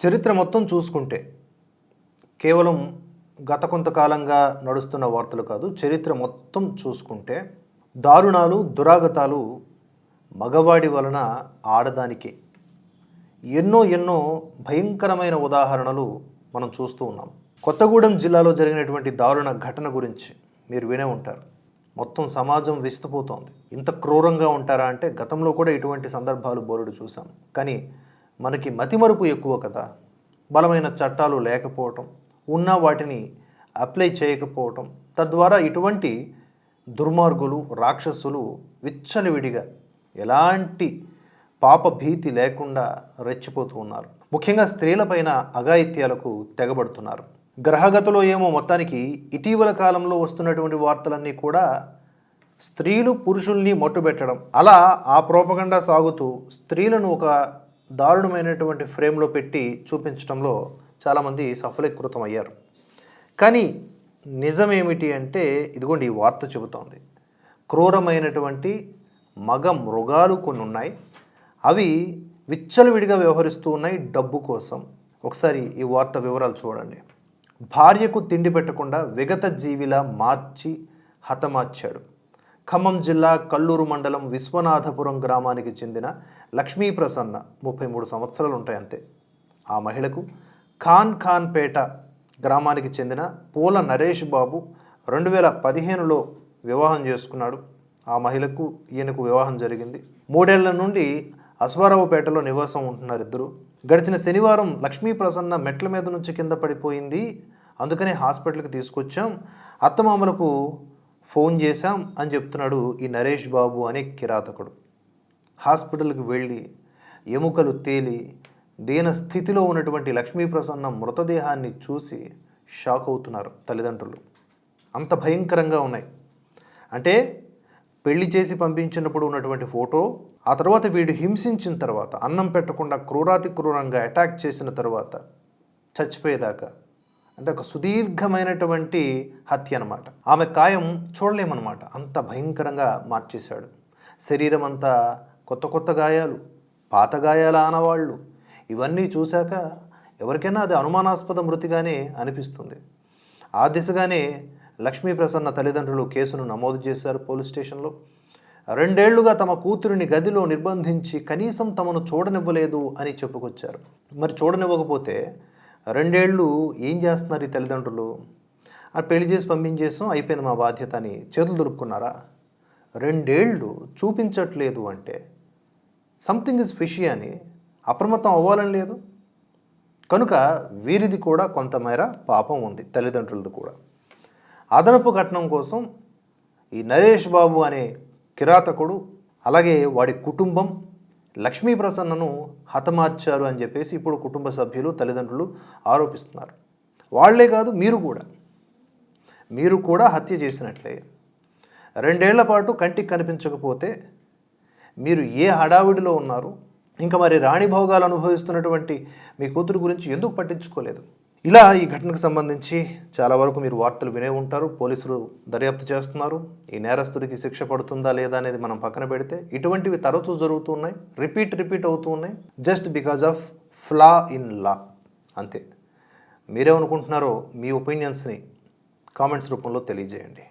చరిత్ర మొత్తం చూసుకుంటే కేవలం గత కొంతకాలంగా నడుస్తున్న వార్తలు కాదు చరిత్ర మొత్తం చూసుకుంటే దారుణాలు దురాగతాలు మగవాడి వలన ఆడదానికే. ఎన్నో ఎన్నో భయంకరమైన ఉదాహరణలు మనం చూస్తూ ఉన్నాం. కొత్తగూడెం జిల్లాలో జరిగినటువంటి దారుణ ఘటన గురించి మీరు వినే ఉంటారు. మొత్తం సమాజం విస్తుపోతోంది. ఇంత క్రూరంగా ఉంటారా అంటే గతంలో కూడా ఇటువంటి సందర్భాలు బోరుడు చూసాం కానీ మనకి మతిమరుపు ఎక్కువ కదా. బలమైన చట్టాలు లేకపోవటం ఉన్న వాటిని అప్లై చేయకపోవటం తద్వారా ఇటువంటి దుర్మార్గులు రాక్షసులు విచ్చలవిడిగా ఎలాంటి పాప భీతి లేకుండా రెచ్చిపోతూ ఉన్నారు. ముఖ్యంగా స్త్రీలపైన అఘాయిత్యాలకు తెగబడుతున్నారు. గ్రహగతిలో ఏమో మొత్తానికి ఇటీవల కాలంలో వస్తున్నటువంటి వార్తలన్నీ కూడా స్త్రీలు పురుషుల్ని మట్టుబెట్టడం అలా ఆ ప్రోపగండా సాగుతూ స్త్రీలను ఒక దారుణమైనటువంటి ఫ్రేమ్లో పెట్టి చూపించడంలో చాలామంది సఫలీకృతం అయ్యారు కానీ నిజమేమిటి అంటే ఇదిగోండి ఈ వార్త చెబుతోంది. క్రూరమైనటువంటి మగ మృగాలు కొన్ని ఉన్నాయి. అవి విచ్చలవిడిగా వ్యవహరిస్తూ ఉన్నాయి డబ్బు కోసం. ఒకసారి ఈ వార్త వివరాలు చూడండి. భార్యకు తిండి పెట్టకుండా విగత జీవిలా మార్చి హతమార్చాడు. ఖమ్మం జిల్లా కల్లూరు మండలం విశ్వనాథపురం గ్రామానికి చెందిన లక్ష్మీ ప్రసన్న ముప్పై మూడు సంవత్సరాలు ఉంటాయి అంతే. ఆ మహిళకు ఖాన్ ఖాన్ పేట గ్రామానికి చెందిన పూల నరేష్ బాబు రెండు వేల పదిహేనులో వివాహం చేసుకున్నాడు. ఆ మహిళకు ఈయనకు వివాహం జరిగింది. మూడేళ్ళ నుండి అశ్వారావుపేటలో నివాసం ఉంటున్నారు ఇద్దరు. గడిచిన శనివారం లక్ష్మీ ప్రసన్న మెట్ల మీద నుంచి కింద పడిపోయింది. అందుకనే హాస్పిటల్కి తీసుకొచ్చాం. అత్తమామలకు ఫోన్ చేశాం అని చెప్తున్నాడు ఈ నరేష్ బాబు అనే కిరాతకుడు. హాస్పిటల్కి వెళ్ళి ఎముకలు తేలి దీన స్థితిలో ఉన్నటువంటి లక్ష్మీ ప్రసన్న మృతదేహాన్ని చూసి షాక్ అవుతున్నారు తల్లిదండ్రులు. అంత భయంకరంగా ఉన్నాయి. అంటే పెళ్ళి చేసి పంపించినప్పుడు ఉన్నటువంటి ఫోటో ఆ తర్వాత వీడు హింసించిన తర్వాత అన్నం పెట్టకుండా క్రూరాతి క్రూరంగా అటాక్ చేసిన తర్వాత చచ్చిపోయేదాకా అంటే ఒక సుదీర్ఘమైనటువంటి హత్య అనమాట ఆమె కాయం చూడలేమన్నమాట. అంత భయంకరంగా మార్చేశాడు. శరీరం అంతా కొత్త కొత్త గాయాలు పాత గాయాల ఆనవాళ్ళు. ఇవన్నీ చూశాక ఎవరికైనా అది అనుమానాస్పద మృతిగానే అనిపిస్తుంది. ఆ దిశగానే లక్ష్మీ ప్రసన్న తల్లిదండ్రులు కేసును నమోదు చేశారు పోలీస్ స్టేషన్లో. రెండేళ్ళుగా తమ కూతురిని గదిలో నిర్బంధించి కనీసం తమను చూడనివ్వలేదు అని చెప్పుకొచ్చారు. మరి చూడనివ్వకపోతే రెండేళ్ళు ఏం చేస్తున్నారు ఈ తల్లిదండ్రులు? ఆ పెళ్ళి చేసి పంపించేసాం అయిపోయింది మా బాధ్యత అని చేతులు దొరుకున్నారా రెండేళ్ళు చూపించట్లేదు అంటే సంథింగ్ ఇస్ ఫిషి అని అప్రమత్తం అవ్వాలని లేదు? కనుక వీరిది కూడా కొంతమేర పాపం ఉంది తల్లిదండ్రులది కూడా. అదనపు కట్నం కోసం ఈ నరేష్ బాబు అనే కిరాతకుడు అలాగే వాడి కుటుంబం లక్ష్మీ ప్రసన్నను హతమార్చారు అని చెప్పేసి ఇప్పుడు కుటుంబ సభ్యులు తల్లిదండ్రులు ఆరోపిస్తున్నారు. వాళ్ళే కాదు మీరు కూడా. మీరు కూడా హత్య చేసినట్లే. రెండేళ్ళ పాటు కంటికి కనిపించకపోతే మీరు ఏ హడావిడిలో ఉన్నారు? ఇంకా మరి రాణి భోగాలు అనుభవిస్తున్నటువంటి మీ కూతురు గురించి ఎందుకు పట్టించుకోలేదు? ఇలా ఈ ఘటనకు సంబంధించి చాలా వరకు మీరు వార్తలు వినే ఉంటారు పోలీసులు దర్యాప్తు చేస్తున్నారు. ఈ నేరస్తుడికి శిక్ష పడుతుందా లేదా అనేది మనం పక్కన పెడితే ఇటువంటివి తరచూ జరుగుతూ ఉన్నాయి రిపీట్ రిపీట్ అవుతూ ఉన్నాయి. Just because of flaw in law. అంతే. మీరేమనుకుంటున్నారో మీ ఒపీనియన్స్ని కామెంట్స్ రూపంలో తెలియజేయండి.